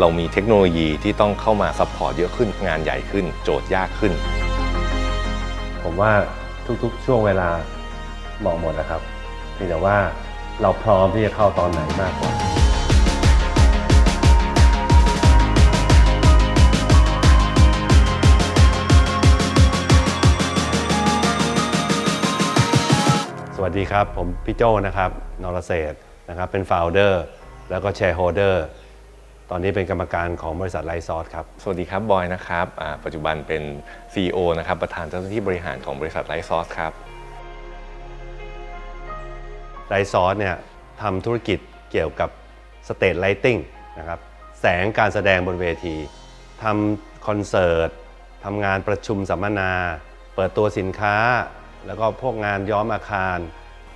เรามีเทคโนโลยีที่ต้องเข้ามาซัพพอร์ตเยอะขึ้นงานใหญ่ขึ้น โจทย์ยากขึ้น ผมว่าทุกๆ ช่วงเวลาเหมาะหมดนะครับเพียงแต่ว่าเราพร้อมที่จะเข้าตอนไหนมากกว่าสวัสดีครับ ผมพี่โจนะครับ นรเศษนะครับ เป็น f o u เดอร์ แล้วก็แชร์โฮเดอร์ ตอนนี้เป็นกรรมการของบริษัทไลซอสครับ สวัสดีครับ บอยนะครับอ่าปัจจุบันเป็น CEO นะครับ ประธานเจ้าหน้าที่บริหารของบริษัทไลซอสครับ ไลซอสเนี่ยทำธุรกิจเกี่ยวกับสเตจไลติงนะครับแสงการแสดงบนเวทีทำคอนเสิร์ตทำงานประชุมสัมมนา เปิดตัวสินค้า แล้วก็พวกงานย้อมอาคาร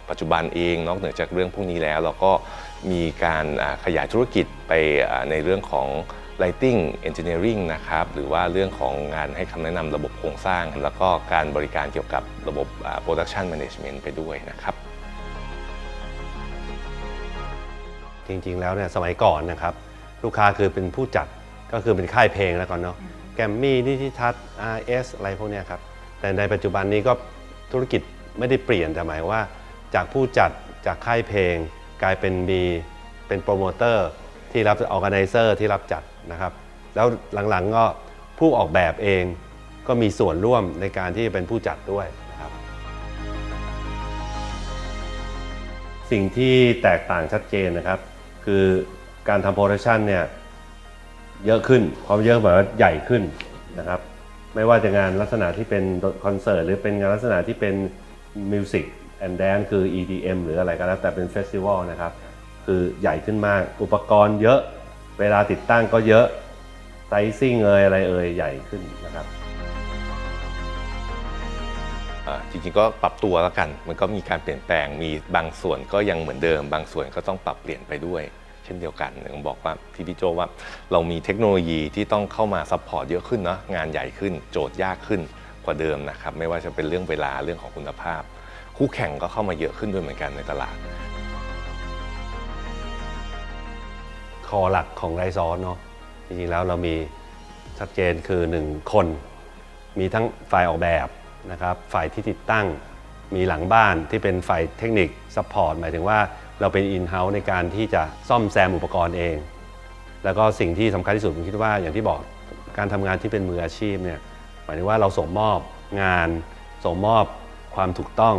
ปัจจุบันเองนอกเหนือจากเรื่องพวกนี้แล้ว เราก็ มีการอ่าขยายธุรกิจไปอ่าในเรื่องของ Lighting Engineering นะครับหรือว่าเรื่องของงานให้คำแนะนำระบบโครงสร้าง แล้วก็การบริการเกี่ยวกับระบบอ่า Production Management ไปด้วยนะครับ จริงๆแล้วเนี่ยสมัยก่อนนะครับ ลูกค้าคือเป็นผู้จัดก็คือเป็นค่ายเพลงแล้วก่อนเนาะแกมมี่นิติทัศน์ RS อะไรพวกเนี้ยครับ แต่ในปัจจุบันนี้ก็ธุรกิจไม่ได้เปลี่ยนแต่หมายว่า จากผู้จัดจากค่ายเพลง กลายเป็นมีเป็นโปรโมเตอร์ที่รับออแก z เซอร์ที่รับจัดนะครับ แล้วหลังๆก็ผู้ออกแบบเองก็มีส่วนร่วมในการที่จะเป็นผู้จัดด้วยนะครับ สิ่งที่แตกต่างชัดเจนนะครับ คือการทำโปรดักชันเนี่ยเยอะขึ้นความเยอะหมายว่าใหญ่ขึ้นนะครับ ไม่ว่าจะงานลักษณะที่เป็นคอนเสิร์ตหรือเป็นงานลักษณะที่เป็นมิวสิก แอนด์แดนคือ EDM หรืออะไรก็แล้วแต่เป็นเฟสติวัลนะครับ คือใหญ่ขึ้นมาก อุปกรณ์เยอะ เวลาติดตั้งก็เยอะไซซิ่งเอยอะไรเอยใหญ่ขึ้นนะครับอ่าจริงๆก็ปรับตัวแล้วกัน มันก็มีการเปลี่ยนแปลง มีบางส่วนก็ยังเหมือนเดิม บางส่วนก็ต้องปรับเปลี่ยนไปด้วย เช่นเดียวกันผมบอกว่าที่พี่โจว่าเรามีเทคโนโลยีที่ต้องเข้ามาซัพพอร์ตเยอะขึ้นเนาะ งานใหญ่ขึ้น โจทย์ยากขึ้นกว่าเดิมนะครับ ไม่ว่าจะเป็นเรื่องเวลา เรื่องของคุณภาพ คู่แข่งก็เข้ามาเยอะขึ้นด้วยเหมือนกันในตลาด คอหลักของไรซ้อสเนาะจริงๆแล้วเรามีชัดเจนคือ 1 คน มีทั้งฝ่ายออกแบบนะครับฝ่ายที่ติดตั้งมีหลังบ้านที่เป็นฝ่ายเทคนิคซัพพอร์ตหมายถึงว่าเราเป็นอินเฮ้าส์ในการที่จะซ่อมแซมอุปกรณ์เอง แล้วก็สิ่งที่สำคัญที่สุดผมคิดว่าอย่างที่บอกการทำงานที่เป็นมืออาชีพเนี่ยหมายถึงว่าเราส่งมอบงานส่งมอบความถูกต้อง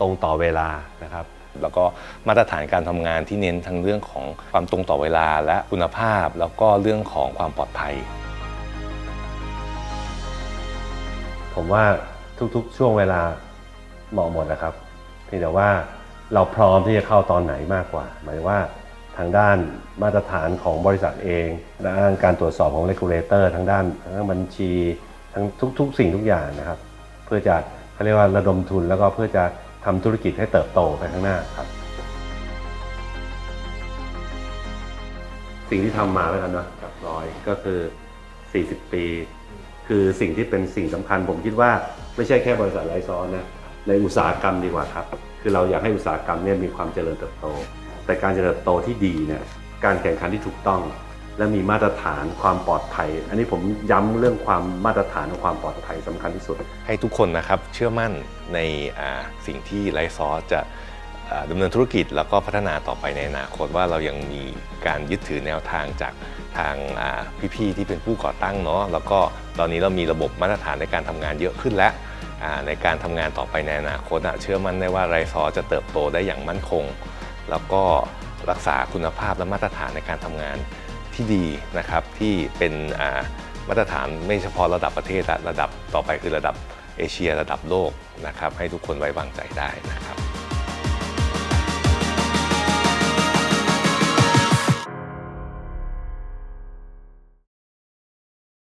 ตรงต่อเวลานะครับ แล้วก็มาตรฐานการทำงานที่เน้นทั้งเรื่องของความตรงต่อเวลาและคุณภาพ แล้วก็เรื่องของความปลอดภัย ผมว่าทุกๆ ช่วงเวลาเหมาะหมดนะครับเพียงแต่ว่าเราพร้อมที่จะเข้าตอนไหนมากกว่า หมายว่าทางด้านมาตรฐานของบริษัทเองด้านการตรวจสอบของ regulator ทางด้านทางด้านบัญชี ทั้งทุก ๆ สิ่งทุกอย่างนะครับ เพื่อจะเขาเรียกว่าระดมทุนแล้วก็เพื่อจะ ทำธุรกิจให้เติบโตไปข้างหน้าครับ สิ่งที่ทำมาแล้วกันนะกับร้อยก็คือ 40 ปี คือสิ่งที่เป็นสิ่งสำคัญ ผมคิดว่าไม่ใช่แค่บริษัทไลซอนนะในอุตสาหกรรมดีกว่าครับ คือเราอยากให้อุตสาหกรรมเนี่ยมีความเจริญเติบโต แต่การเจริญเติบโตที่ดีเนี่ยการแข่งขันที่ถูกต้อง และมีมาตรฐานความปลอดภัย อันนี้ผมย้ำเรื่องความมาตรฐานของความปลอดภัยสำคัญที่สุด ให้ทุกคนนะครับเชื่อมั่นในสิ่งที่ไลฟ์ซอสจะอ่าดำเนินธุรกิจแล้วก็พัฒนาต่อไปในอนาคตว่าเรายังมีการยึดถือแนวทางจากทางพี่ๆที่เป็นผู้ก่อตั้งเนาะแล้วก็ตอนนี้เรามีระบบมาตรฐานในการทำงานเยอะขึ้นแล้วในการทำงานต่อไปในอนาคตเชื่อมั่นได้ว่าไลฟ์ซอสจะเติบโตได้อย่างมั่นคง แล้วก็รักษาคุณภาพและมาตรฐานในการทำงาน ที่ดีนะครับที่เป็นมาตรฐานไม่เฉพาะระดับประเทศระดับต่อไปคือระดับเอเชียระดับโลกนะครับให้ทุกคนไว้วางใจได้นะครับ